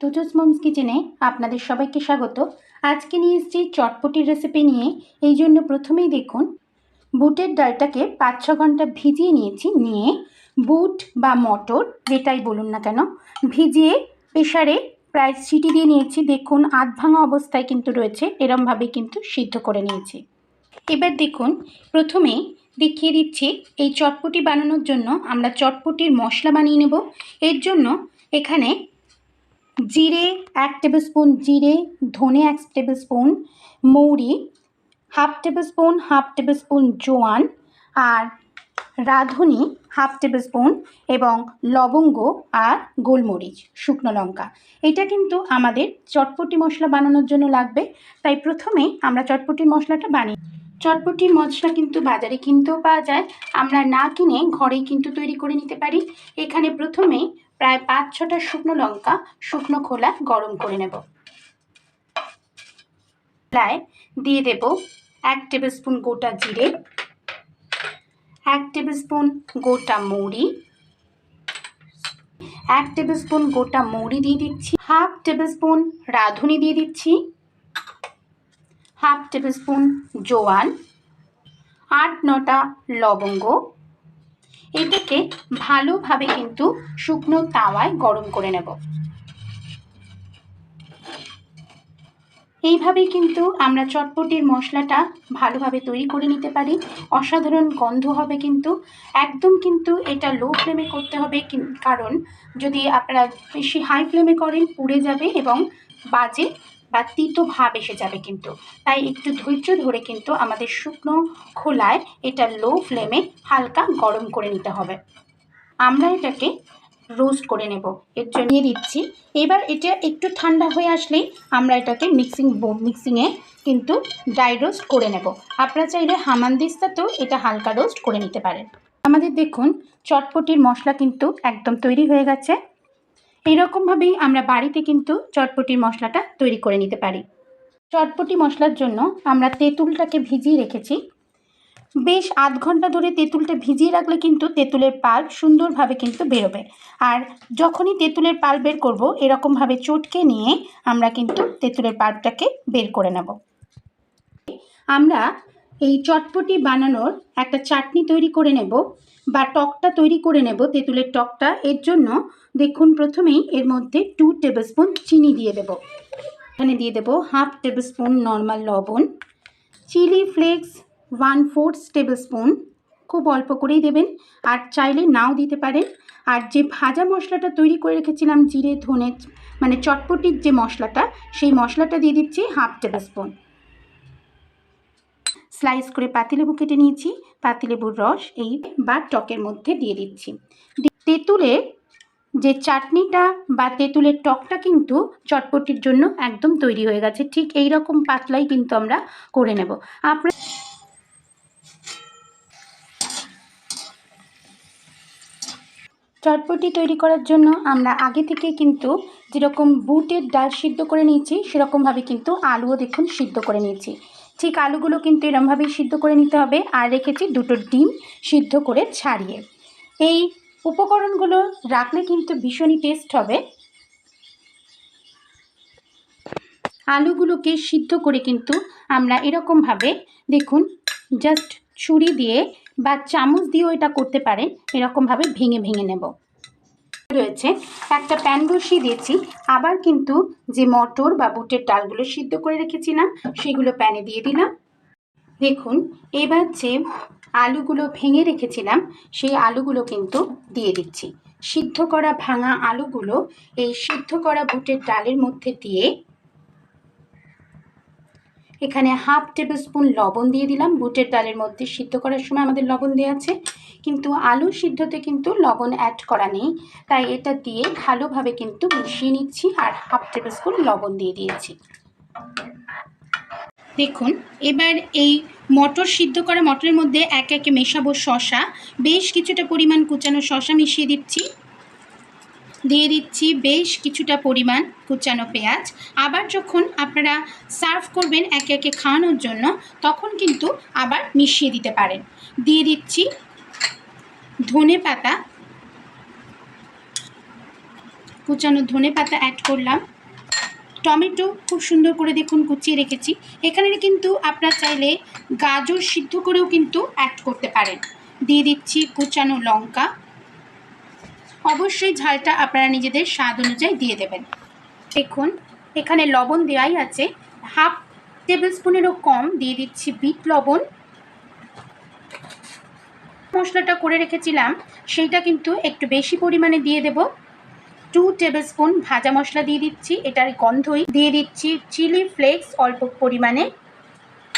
তুজোস moms কিচেনে আপনাদের সবাইকে স্বাগত। আজকে নিয়ে এসেছি চটপটির রেসিপি নিয়ে। এই জন্য প্রথমেই দেখুন, বুটের ডালটাকে পাঁচ ছ ঘণ্টা ভিজিয়ে নিয়েছি। নিয়ে বুট বা মটর, যেটাই বলুন না কেন, ভিজিয়ে প্রেশারে প্রায় সিটি দিয়ে নিয়েছি। দেখুন আধ ভাঙা অবস্থায় কিন্তু রয়েছে। এরমভাবে কিন্তু সিদ্ধ করে নিয়েছি। এবার দেখুন প্রথমেই দেখিয়ে দিচ্ছি, এই চটপটি বানানোর জন্য আমরা চটপটির মশলা বানিয়ে নেব। এর জন্য এখানে জিরে এক টেবিল স্পুন জিরে ধনে এক টেবিল স্পুন মৌরি half tablespoon half tablespoon জোয়ান আর রাঁধুনি, হাফ টেবিল স্পুন এবং লবঙ্গ আর গোলমরিচ, শুকনো লঙ্কা। এটা কিন্তু আমাদের চটপটি মশলা বানানোর জন্য লাগবে। তাই প্রথমেই আমরা চটপটির মশলাটা বানিয়ে চটপটির মশলা কিন্তু বাজারে কিনতেও পাওয়া যায়। আমরা না কিনে ঘরেই কিন্তু তৈরি করে নিতে পারি। এখানে প্রথমেই প্রায় পাঁচ ছটা শুকনো লঙ্কা, শুকনো খোলা গরম করে নেব। প্রায় দিয়ে দেব এক টেবিল স্পুন গোটা জিরে এক টেবিল স্পুন গোটা মৌরি এক টেবিল স্পুন গোটা মৌরি দিয়ে দিচ্ছি হাফ টেবিল স্পুন রাঁধুনি দিয়ে দিচ্ছি হাফ টেবিল স্পুন জোয়ান, আট নটা লবঙ্গ। এটাকে ভালোভাবে কিন্তু শুকনো তাওয়ায় গরম করে নেব। এইভাবেই কিন্তু আমরা চটপটির মশলাটা ভালোভাবে তৈরি করে নিতে পারি। অসাধারণ গন্ধ হবে কিন্তু। একদম কিন্তু এটা লো ফ্লেমে করতে হবে কারণ যদি আপনারা বেশি হাই ফ্লেমে করেন, পুড়ে যাবে এবং বাজে বা তিতো ভাব এসে যাবে কিন্তু। তাই একটু ধৈর্য ধরে কিন্তু আমাদের শুকনো খোলায় এটা লো ফ্লেমে হালকা গরম করে নিতে হবে। আমরা এটাকে রোস্ট করে নেব। এর জন্য দিচ্ছি। এবার এটা একটু ঠান্ডা হয়ে আসলেই আমরা এটাকে মিক্সিং মিক্সিংয়ে কিন্তু ড্রাই রোস্ট করে নেব। আপনারা চাইলে হামানদিস্তাতেও এটা হালকা রোস্ট করে নিতে পারেন। আমাদের দেখুন, চটপটির মশলা কিন্তু একদম তৈরি হয়ে গেছে। এইরকমভাবেই আমরা বাড়িতে কিন্তু চটপটির মশলাটা তৈরি করে নিতে পারি। চটপটি মশলার জন্য আমরা তেঁতুলটাকে ভিজিয়ে রেখেছি। বেশ আধ ঘণ্টা ধরে তেঁতুলটা ভিজিয়ে রাখলে কিন্তু তেঁতুলের পাল্প সুন্দরভাবে কিন্তু বেরোবে। আর যখনই তেঁতুলের পাল্প বের করব, এরকমভাবে চটকে নিয়ে আমরা কিন্তু তেঁতুলের পাল্পটাকে বের করে নেব। আমরা এই চটপটি বানানোর একটা চাটনি তৈরি করে নেব বা টকটা তৈরি করে নেব তেঁতুলের টকটা। এর জন্য দেখুন, প্রথমেই এর মধ্যে টু টেবিল স্পুন চিনি দিয়ে দেব। এখানে দিয়ে দেব হাফ টেবিল স্পুন নর্মাল লবণ, chilli flakes one fourth tablespoon খুব অল্প করেই দেবেন, আর চাইলে নাও দিতে পারেন। আর যে ভাজা মশলাটা তৈরি করে রেখেছিলাম, জিরে, ধনে মানে চটপটির যে মশলাটা, সেই মশলাটা দিয়ে দিচ্ছি হাফ টেবিল স্পুন স্লাইস করে পাতিলেবু কেটে নিয়েছি, পাতিলেবুর রস এই বা টকের মধ্যে দিয়ে দিচ্ছি। তেঁতুলের যে চাটনিটা বা তেঁতুলের টকটা কিন্তু চটপটির জন্য একদম তৈরি হয়ে গেছে। ঠিক এই রকম পাতলাই কিন্তু আমরা করে নেব। আপনার চটপটি তৈরি করার জন্য আমরা আগে থেকে কিন্তু যেরকম বুটের ডাল সিদ্ধ করে নিয়েছি, সেরকমভাবে কিন্তু আলুও দেখুন সিদ্ধ করে নিয়েছি। ঠিক আলুগুলো কিন্তু এরমভাবেই সিদ্ধ করে নিতে হবে আর রেখেছি দুটো ডিম সিদ্ধ করে ছাড়িয়ে। এই উপকরণগুলো রাখলে কিন্তু ভীষণই টেস্ট হবে। আলুগুলোকে সিদ্ধ করে কিন্তু আমরা এরকমভাবে দেখুন, জাস্ট ছুরি দিয়ে বা চামচ দিয়েও এটা করতে পারেন এরকমভাবে ভেঙে ভেঙে নেব। রয়েছে একটা প্যান বসিয়ে দিয়েছি, আবার কিন্তু যে মটর বা বুটের ডালগুলো সিদ্ধ করে রেখেছিলাম সেগুলো প্যানে দিয়ে দিলাম। দেখুন, এবার যে আলুগুলো ভেঙে রেখেছিলাম, সেই আলুগুলো কিন্তু দিয়ে দিচ্ছি। সিদ্ধ করা ভাঙা আলুগুলো এই সিদ্ধ করা বুটের ডালের মধ্যে দিয়ে এখানে হাফ টেবিল স্পুন লবণ দিয়ে দিলাম। বুটের ডালের মধ্যে সিদ্ধ করার সময় আমাদের লবণ দেওয়া আছে। কিন্তু আলু সিদ্ধতে কিন্তু লবণ অ্যাড করা নেই। তাই এটা দিয়ে ভালোভাবে কিন্তু মিশিয়ে নিচ্ছি আর হাফ টেবিল স্পুন লবণ দিয়ে দিয়েছি। দেখুন, এবার এই মটর সিদ্ধ করা মটরের মধ্যে এক একে মেশাবো শশা। বেশ কিছুটা পরিমাণ কুচানো শশা মিশিয়ে দিচ্ছি। দিয়ে দিচ্ছি বেশ কিছুটা পরিমাণ কুচানো পেঁয়াজ। আবার যখন আপনারা সার্ভ করবেন একে একে খাওয়ানোর জন্য, তখন কিন্তু আবার মিশিয়ে দিতে পারেন। দিয়ে দিচ্ছি ধনে পাতা। কুচানো ধনে পাতা অ্যাড করলাম। টমেটো খুব সুন্দর করে দেখুন কুচিয়ে রেখেছি। এখানে কিন্তু আপনার চাইলে গাজর সিদ্ধ করেও কিন্তু অ্যাড করতে পারেন। দিয়ে দিচ্ছি কুচানো লঙ্কা। অবশ্যই ঝালটা আপনারা নিজেদের স্বাদ অনুযায়ী দিয়ে দেবেন। দেখুন, এখানে লবণ দেওয়াই আছে। হাফ টেবিল স্পুনেরও কম দিয়ে দিচ্ছি বিট লবণ। মশলাটা করে রেখেছিলাম, সেইটা কিন্তু একটু বেশি পরিমাণে দিয়ে দেব। টু টেবিল স্পুন ভাজা মশলা দিয়ে দিচ্ছি, এটার গন্ধই। দিয়ে দিচ্ছি চিলি ফ্লেক্স অল্প পরিমাণে।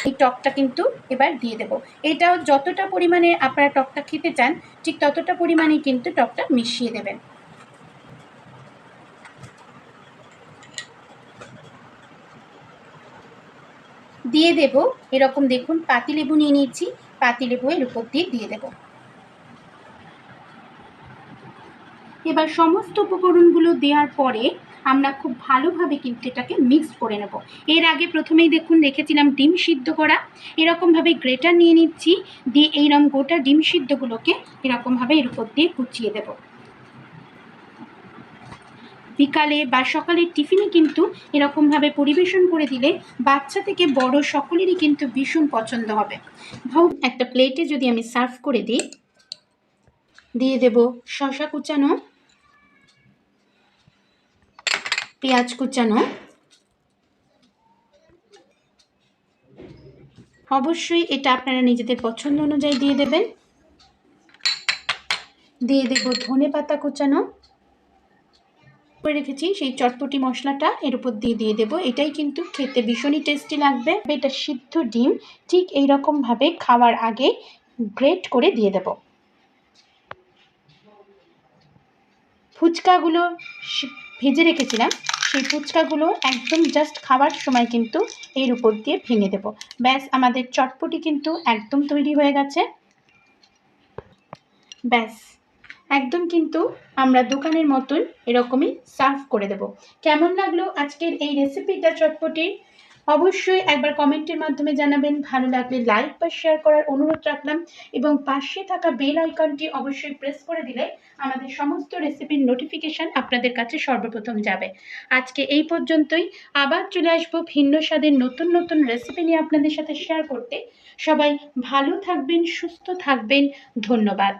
এই টকটা কিন্তু এবার দিয়ে দেব। এটাও যতটা পরিমাণে আপনারা টকটা খেতে চান, ঠিক ততটা পরিমাণে কিন্তু টকটা মিশিয়ে দেবেন। দিয়ে দেব, এরকম দেখুন পাতিলেবু নিয়ে নিয়েছি পাতিলেবু এর উপর দিয়ে দিয়ে দেব। এবার সমস্ত উপকরণগুলো দেওয়ার পরে আমরা খুব ভালোভাবে কিন্তু এটাকে মিক্সড করে নেব। এর আগে প্রথমেই দেখুন রেখেছিলাম ডিম সিদ্ধ করা। এরকমভাবে গ্রেটার নিয়ে নিচ্ছি, দিয়ে এইরকম গোটা ডিম সিদ্ধগুলোকে এরকমভাবে এর উপর দিয়ে কুচিয়ে দেব। বিকালে বা সকালের টিফিনে কিন্তু এরকমভাবে পরিবেশন করে দিলে বাচ্চা থেকে বড় সকলেরই কিন্তু ভীষণ পছন্দ হবে। ভাব একটা প্লেটে যদি আমি সার্ভ করে দিই, দিয়ে দেব শশা কুচানো পেঁয়াজ কুচানো। অবশ্যই এটা আপনারা নিজেদের পছন্দ অনুযায়ী দিয়ে দেবেন। দিয়ে দেব ধনে পাতা কুচানো। করে রেখেছি সেই চটপটি মশলাটা, এর উপর দিয়ে দিয়ে দেবো। এটাই কিন্তু খেতে ভীষণই টেস্টি লাগবে। এটা সিদ্ধ ডিম, ঠিক এই ভাবে খাওয়ার আগে গ্রেট করে দিয়ে দেব। ফুচকাগুলো ভেজে রেখেছিলাম। সেই ফুচকাগুলো একদম জাস্ট খাওয়ার সময় কিন্তু এর উপর দিয়ে ভেঙে দেব। ব্যাস, আমাদের চটপটি কিন্তু একদম তৈরি হয়ে গেছে। ব্যাস, একদম কিন্তু আমরা দোকানের মতন এরকমই সার্ভ করে দেব। কেমন লাগল আজকের এই রেসিপিটা চটপটি অবশ্যই একবার কমেন্টের মাধ্যমে জানাবেন। ভালো লাগলে লাইক বা শেয়ার করার অনুরোধ রাখলাম এবং পাশে থাকা বেল আইকনটি অবশ্যই প্রেস করে দিলে আমাদের সমস্ত রেসিপির নোটিফিকেশান আপনাদের কাছে সর্বপ্রথম যাবে। আজকে এই পর্যন্তই। আবার চলে আসব ভিন্ন স্বাদের নতুন নতুন রেসিপি নিয়ে আপনাদের সাথে শেয়ার করতে। সবাই ভালো থাকবেন, সুস্থ থাকবেন। ধন্যবাদ।